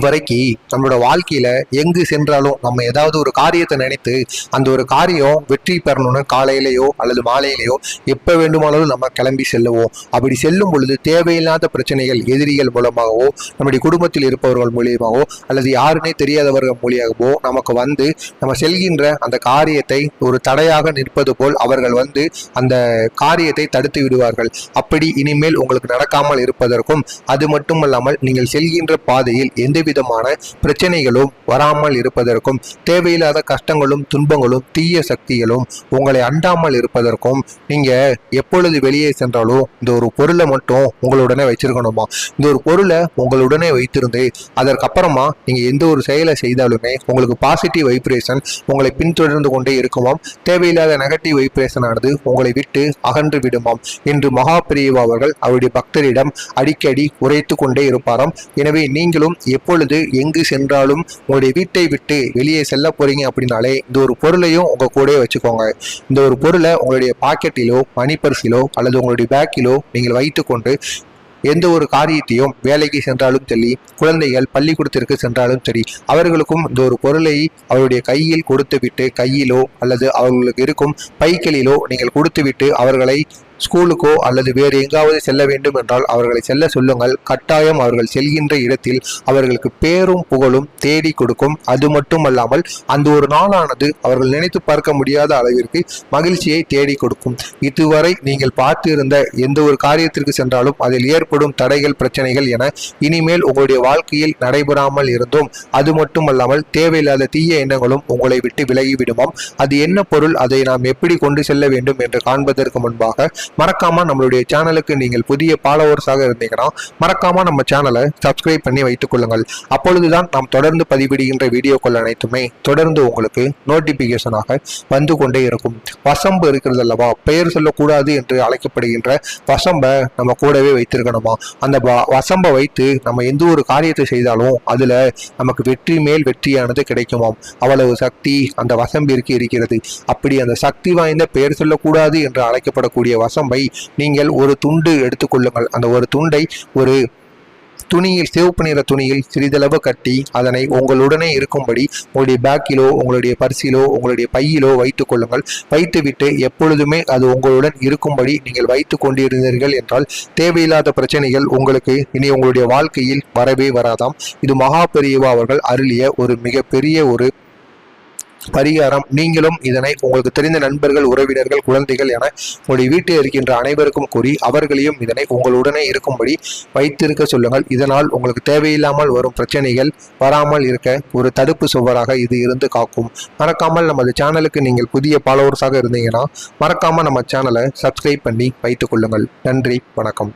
இதுவரைக்கு நம்மளோட வாழ்க்கையில எங்கு சென்றாலும் நம்ம ஏதாவது ஒரு காரியத்தை நினைத்து அந்த ஒரு காரியம் வெற்றி பெறணும்னு காலையிலேயோ அல்லது மாலையிலேயோ எப்போ வேண்டுமானாலும் நம்ம கிளம்பி செல்லுவோம். அப்படி செல்லும் பொழுது தேவையில்லாத பிரச்சனைகள் எதிரிகள் மூலமாகவோ நம்முடைய குடும்பத்தில் இருப்பவர்கள் மூலியமாகவோ அல்லது யாருனே தெரியாதவர்கள் மூலியமாகவோ நமக்கு வந்து நம்ம செல்கின்ற அந்த காரியத்தை ஒரு தடையாக நிற்பது போல் அவர்கள் வந்து அந்த காரியத்தை தடுத்து விடுவார்கள். அப்படி இனிமேல் உங்களுக்கு நடக்காமல் இருப்பதற்கும் அது மட்டுமல்லாமல் நீங்கள் செல்கின்ற பாதையில் எந்த விதமான பிரச்சனைகளும் வராமல் இருப்பதற்கும் தேவையில்லாத கஷ்டங்களும் துன்பங்களும் தீய சக்திகளும் உங்களை அண்டாமல் இருப்பதற்கும் நீங்க எப்பொழுது வெளியே சென்றாலும் இந்த ஒரு பொருளை மட்டும் உங்களுடனே வச்சிருக்கணுமா? இந்த ஒரு பொருளை உங்களுடனே வைத்திருந்து அதற்கப்புறமா நீங்க எந்த ஒரு செயலை செய்தாலுமே உங்களுக்கு பாசிட்டிவ் வைப்ரேஷன் உங்களை பின்தொடர்ந்து கொண்டே இருக்குமாம். தேவையில்லாத நெகட்டிவ் வைப்ரேஷன் ஆனது உங்களை விட்டு அகன்று விடுமாம் என்று மகா அவர்கள் அவருடைய பக்தரிடம் அடிக்கடி உரைத்து கொண்டே இருப்பாராம். எனவே நீங்களும் எப்பொழுது எங்கு சென்றாலும் உங்களுடைய வீட்டை விட்டு வெளியே செல்ல போறீங்க அப்படின்னாலே இந்த ஒரு பொருளையும் உங்க கூடயே வச்சுக்கோங்க. இந்த ஒரு பொருளை உங்களுடைய பாக்கெட்டிலோ மணி அல்லது உங்களுடைய பேக்கிலோ நீங்கள் வைத்துக்கொண்டு எந்த ஒரு காரியத்தையும் வேலைக்கு சென்றாலும் சரி குழந்தைகள் பள்ளிக்கூடத்திற்கு சென்றாலும் சரி அவர்களுக்கும் இந்த ஒரு பொருளை அவருடைய கையில் கொடுத்துவிட்டு கையிலோ அல்லது அவர்களுக்கு இருக்கும் பைக்களிலோ நீங்கள் கொடுத்துவிட்டு அவர்களை ஸ்கூலுக்கோ அல்லது வேறு எங்காவது செல்ல வேண்டும் என்றால் அவர்களை செல்ல சொல்லுங்கள். கட்டாயம் அவர்கள் செல்கின்ற இடத்தில் அவர்களுக்கு பேரும் புகழும் தேடி கொடுக்கும். அது மட்டுமல்லாமல் அந்த ஒரு நாளானது அவர்கள் நினைத்து பார்க்க முடியாத அளவிற்கு மகிழ்ச்சியை தேடி கொடுக்கும். இதுவரை நீங்கள் பார்த்து இருந்த எந்த ஒரு காரியத்திற்கு சென்றாலும் அதில் ஏற்படும் தடைகள் பிரச்சனைகள் என இனிமேல் உங்களுடைய வாழ்க்கையில் நடைபெறாமல் இருந்தும். அது மட்டுமல்லாமல் தேவையில்லாத தீய எண்ணங்களும் உங்களை விட்டு விலகிவிடுமாம் அது என்ன பொருள்? அதை நாம் எப்படி கொண்டு செல்ல வேண்டும் என்று காண்பதற்கு முன்பாக மறக்காம நம்மளுடைய சேனலுக்கு நீங்கள் புதிய ஃபாலோவர்ஸாக இருந்தீங்கன்னா மறக்காம நம்ம சேனலை சப்ஸ்கிரைப் பண்ணி வைத்துக் கொள்ளுங்கள். அப்பொழுதுதான் நாம் தொடர்ந்து பதிவிடுகின்ற வீடியோக்கள் அனைத்துமே தொடர்ந்து உங்களுக்கு நோட்டிபிகேஷனாக வந்து கொண்டே இருக்கும். வசம்பு இருக்கிறது அல்லவா? பெயர் சொல்லக்கூடாது என்று அழைக்கப்படுகின்ற வசம்பை நம்ம கூடவே வைத்திருக்கணுமா? அந்த வ- வசம்பை வைத்து நம்ம எந்த ஒரு காரியத்தை செய்தாலும் அதுல நமக்கு வெற்றி மேல் வெற்றியானது கிடைக்குமாம். அவ்வளவு சக்தி அந்த வசம்பிற்கு இருக்கிறது. அப்படி அந்த சக்தி வாய்ந்த பெயர் சொல்லக்கூடாது என்று அழைக்கப்படக்கூடிய வசம் கோசம்பை நீங்கள் ஒரு துண்டு எடுத்துக்கொள்ளுங்கள் அந்த ஒரு துண்டை ஒரு துணியில் சிவப்பு நிற துணியில் சிறிதளவு கட்டி அதனை உங்களுடனே இருக்கும்படி உங்களுடைய பேக்கிலோ உங்களுடைய பர்சிலோ உங்களுடைய பையிலோ வைத்துக் கொள்ளுங்கள். வைத்துவிட்டு எப்பொழுதுமே அது உங்களுடன் இருக்கும்படி நீங்கள் வைத்து கொண்டிருந்தீர்கள் என்றால் தேவையில்லாத பிரச்சனைகள் உங்களுக்கு இனி உங்களுடைய வாழ்க்கையில் வரவே வராதாம். இது மகா பெரியவா அவர்கள் அருளிய ஒரு மிகப்பெரிய ஒரு பரிகாரம். நீங்களும் இதனை உங்களுக்கு தெரிந்த நண்பர்கள் உறவினர்கள் குழந்தைகள் என உங்களுடைய வீட்டில் இருக்கின்ற அனைவருக்கும் கூறி அவர்களையும் இதனை உங்களுடனே இருக்கும்படி வைத்திருக்க சொல்லுங்கள். இதனால் உங்களுக்கு தேவையில்லாமல் வரும் பிரச்சனைகள் வராமல் இருக்க ஒரு தடுப்பு சுவராக இது இருந்து காக்கும். மறக்காமல் நமது சேனலுக்கு நீங்கள் புதிய ஃபாலோவர்ஸாக இருந்தீங்கன்னா மறக்காமல் நம்ம சேனலை சப்ஸ்கிரைப் பண்ணி வைத்துக் கொள்ளுங்கள். நன்றி வணக்கம்.